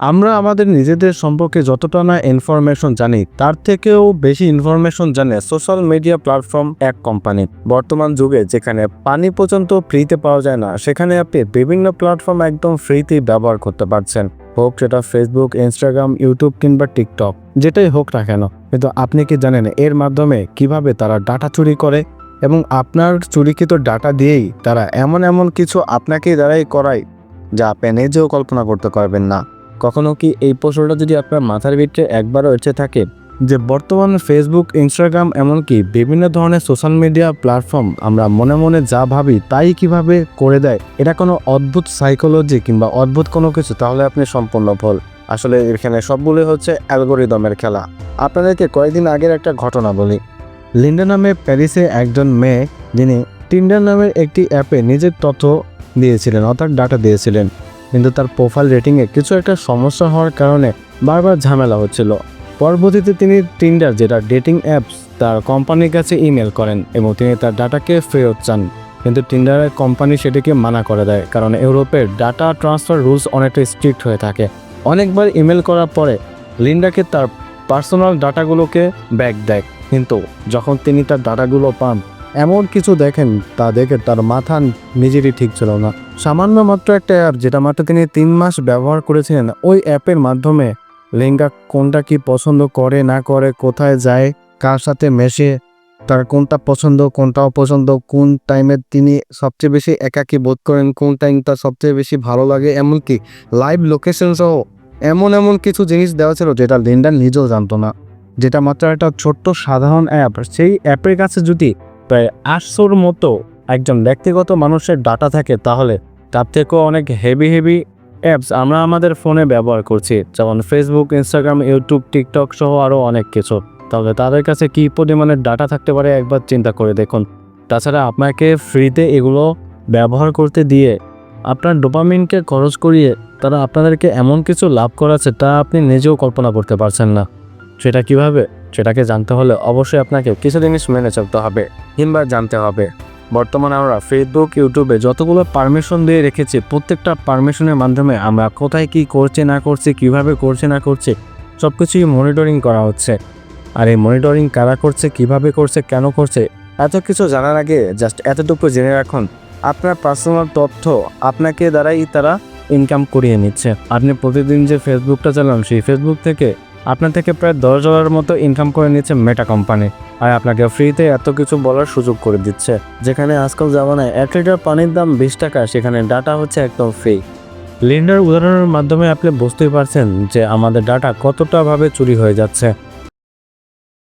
আমরা আমাদের নিজেদের সম্পর্কে যতটা না ইনফরমেশন জানি, তার থেকেও বেশি ইনফরমেশন জানে সোশ্যাল মিডিয়া প্ল্যাটফর্ম এক কোম্পানি বর্তমান যুগে যেখানে পানি পর্যন্ত ফ্রিতে পাওয়া যায় না, সেখানে আপনি বিভিন্ন প্ল্যাটফর্ম একদম ফ্রিতেই ব্যবহার করতে পারছেন। হোক সেটা ফেসবুক ইনস্টাগ্রাম ইউটিউব কিংবা টিকটক যেটাই হোক না কেন। কিন্তু আপনি কি জানেন এর মাধ্যমে কীভাবে তারা ডাটা চুরি করে? এবং আপনার চুরিকৃত ডাটা দিয়েই তারা এমন এমন কিছু আপনাকে দ্বারাই করায়, যা আপনি নিজেও কল্পনা করতে পারবেন না। কখনো কি এই প্রশ্নটা যদি আপনার মাথার ভিতরে একবারও এসে থাকে যে বর্তমান ফেসবুক ইনস্টাগ্রাম এমনকি বিভিন্ন ধরনের সোশ্যাল মিডিয়া প্ল্যাটফর্ম আমরা মনে মনে যা ভাবি তাই কীভাবে করে দেয়, এটা কোনো অদ্ভুত সাইকোলজি কিংবা অদ্ভুত কোনো কিছু, তাহলে আপনি সম্পূর্ণ ভুল। আসলে এখানে সবগুলোই হচ্ছে অ্যালগোরিদমের খেলা। আপনাদেরকে কয়েকদিন আগের একটা ঘটনা বলি। লিন্ডা নামে প্যারিসে একজন মেয়ে, যিনি টিন্ডার নামের একটি অ্যাপে নিজের তথ্য দিয়েছিলেন, অর্থাৎ ডাটা দিয়েছিলেন। কিন্তু তার প্রোফাইল রেটিংয়ে কিছু একটা সমস্যা হওয়ার কারণে বারবার ঝামেলা হচ্ছিল। পরবর্তীতে তিনি টিন্ডার যেটা ডেটিং অ্যাপস তার কোম্পানির কাছে ইমেল করেন এবং তিনি তার ডাটাকে ফেরত চান। কিন্তু টিন্ডারের কোম্পানি সেটিকে মানা করে দেয়, কারণ ইউরোপের ডাটা ট্রান্সফার রুলস অনেকটা স্ট্রিক্ট হয়ে থাকে। অনেকবার ইমেল করার পরে লিন্ডাকে তার পার্সোনাল ডাটাগুলোকে ব্যাক দেয়। কিন্তু যখন তিনি তার ডাটাগুলো পান এমন কিছু দেখেন, তা দেখে তার মাথা নিজেরই ঠিক ছিল না। সামান্য মাত্র একটা অ্যাপ যেটা মাত্র তিনি তিন মাস ব্যবহার করেছিলেন, ওই অ্যাপের মাধ্যমে লেঙ্গা কোনটা কি পছন্দ করে, না করে, কোথায় যায়, কার সাথে মেশে, তার কোনটা পছন্দ, কোনটা অপছন্দ, কোন টাইমে তিনি সবচেয়ে বেশি একাকী বোধ করেন, কোন টাইম তার সবচেয়ে বেশি ভালো লাগে, এমনকি লাইভ লোকেশন সহ এমন এমন কিছু জিনিস দেওয়া ছিল, যেটা লিন্ডার নিজেও জানতো না। যেটা মাত্র একটা ছোট্ট সাধারণ অ্যাপ সেই অ্যাপের কাছে যদি প্রায় আটশোর মতো একজন ব্যক্তিগত মানুষের ডাটা থাকে, তাহলে তার থেকেও অনেক হেভি হেভি অ্যাপস আমরা আমাদের ফোনে ব্যবহার করছি। যেমন ফেসবুক ইনস্টাগ্রাম ইউটিউব টিকটক সহ আরও অনেক কিছু। তাহলে তাদের কাছে কী পরিমাণে ডাটা থাকতে পারে একবার চিন্তা করে দেখুন। তাছাড়া আপনাকে ফ্রিতে এগুলো ব্যবহার করতে দিয়ে আপনার ডোপামিনকে খরচ করিয়ে তারা আপনাদেরকে এমন কিছু লাভ করাচ্ছে, তা আপনি নিজেও কল্পনা করতে পারছেন না। সেটা কীভাবে? সেটাকে জানতে হলে অবশ্যই আপনাকে কিছু জিনিস মেনে চলতে হবে কিংবা জানতে হবে। বর্তমানে আমরা ফেসবুক ইউটিউবে যতগুলো পারমিশন দিয়ে রেখেছি, প্রত্যেকটা পারমিশনের মাধ্যমে আমরা কোথায় কি করছে, না করছে, কীভাবে করছে, না করছে সব কিছুই মনিটরিং করা হচ্ছে। আর এই মনিটরিং কারা করছে, কীভাবে করছে, কেন করছে, এত কিছু জানার আগে জাস্ট এতটুকু জেনে রাখুন। আপনার পার্সোনাল তথ্য আপনাকে দ্বারাই তারা ইনকাম করিয়ে নিচ্ছে। আপনি প্রতিদিন যে ফেসবুকটা চালান, সেই ফেসবুক থেকে আপনার থেকে প্রায় দশ ডলারের মতো ইনকাম করে নিচ্ছে মেটা কোম্পানি আর আপনাকে ফ্রিতে এত কিছু বলার সুযোগ করে দিচ্ছে। যেখানে আজকাল জামানায় এক লিটার পানির দাম বিশ টাকা, সেখানে ডাটা হচ্ছে একদম ফ্রি লিন্ডার উদাহরণের মাধ্যমে আপনি বুঝতেই পারছেন যে আমাদের ডাটা কতটাভাবে চুরি হয়ে যাচ্ছে।